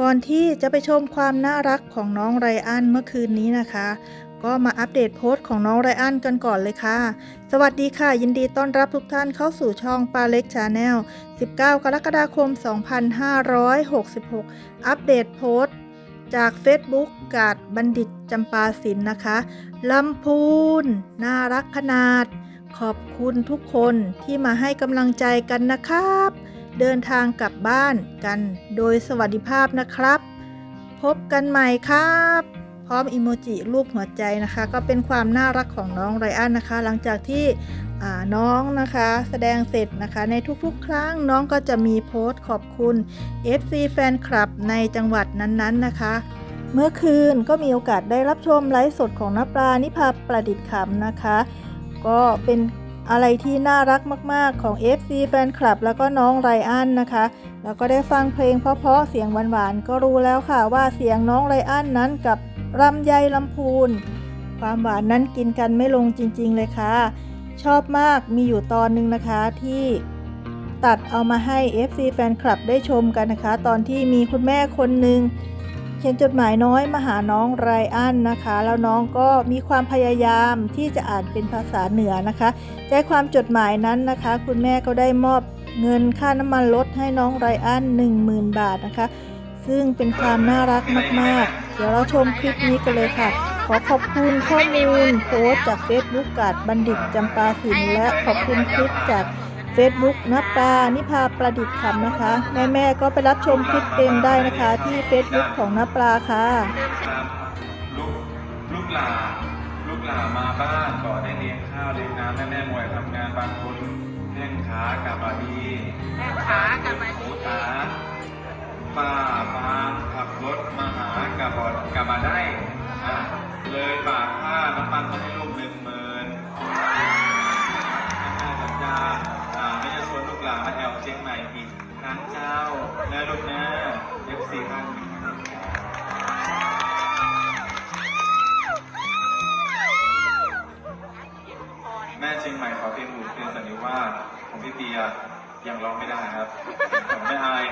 ก่อนที่จะไปชมความน่ารักของน้องไรอันเมื่อคืนนี้นะคะ ก็มาอัปเดตโพสต์ของน้องไรอันกันก่อนเลยค่ะ สวัสดีค่ะ ยินดีต้อนรับทุกท่านเข้าสู่ช่องปาเล็กชาแนล 19 กรกฎาคม 2566 อัปเดตโพสต์จาก Facebook กาดบัณฑิตจำปาสินนะคะลำพูน น่ารักขนาด ขอบคุณทุกคนที่มาให้กำลังใจกันนะครับ เดินทางกลับบ้านกันโดยสวัสดิภาพนะครับ พบกันใหม่ครับ พร้อมอิโมจิรูปหัวใจนะคะ ก็เป็นความน่ารักของน้องไรอันนะคะ หลังจากที่น้องนะคะแสดงเสร็จนะคะ ในทุกๆ ครั้งน้องก็จะมีโพสต์ขอบคุณ FC แฟนคลับในจังหวัดนั้นๆนะคะ เมื่อคืนก็มีโอกาสได้รับชมไลฟ์สดของน้าปลานิพาประดิษฐ์ขำนะคะ ก็เป็น อะไรที่น่ารักมาก ๆ ของ FC แฟนคลับ แล้วก็น้องไรอันนะคะ แล้วก็ได้ฟังเพลงเพราะๆเสียงหวานๆ ก็รู้แล้วค่ะว่าเสียงน้องไรอันนั้นกับรำไยลำพูน ความหวานนั้นกินกันไม่ลงจริง ๆ เลยค่ะ ชอบมากมีอยู่ตอนหนึ่งนะคะที่ตัดเอามาให้ FC แฟนคลับได้ชมกันนะคะ ตอนที่มีคุณแม่คนหนึ่ง ขียนจดหมายน้อยมาหาน้องไรอันนะคะ แล้วน้องก็มีความพยายามที่จะอ่านเป็นภาษาเหนือนะคะใจความจดหมายนั้นนะคะ คุณแม่ก็ได้มอบเงินค่าน้ำมันรถให้น้องไรอัน10,000 บาทนะคะ ซึ่งเป็นความน่ารักมากๆ เดี๋ยวเราชมคลิปนี้กันเลยค่ะ ขอขอบคุณข้อมูลโพสจาก Facebook กาดบัณฑิตจำปาสินและขอบคุณคลิปจาก Facebook นับปลานิพาประดิษฐ์คำนะคะ แม่ๆก็ไปรับชมคลิปเต็มได้นะคะ ที่ Facebook ของนับปลาค่ะครับลูกลูกหลานลูกหลานมาบ้านก็ได้เลี้ยงข้าวเลี้ยงน้ำแม่แม่มวยทำงานบางคนแห้งขากลับมาดีแม่ขากลับมาดีตาป้าฟางขับรถมาหากลับบ่กลับมาได้อะเลยฝากค่าน้ำมันมาให้ลูกหนึ่งหมื่น และลูกนะเอฟซีท่านหนึ่งแม่เชียงใหม่ขอเพลงหมู่เพลงสันนิวาสของพี่เปียยังร้องไม่ได้ครับผมไม่อาย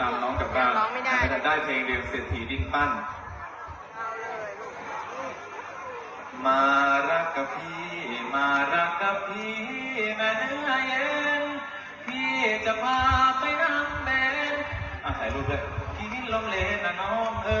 ตามน้องกับการยังร้องไม่ได้แต่ได้เพลงเดียวเศรษฐีดิ้นปั้นเอาเลยลูกมารักกับพี่ มารักกับพี่แม่เนื้อเย็นพี่จะพา ถ่ายรูปด้วยพี่ลมเลนนะน้องเอ๋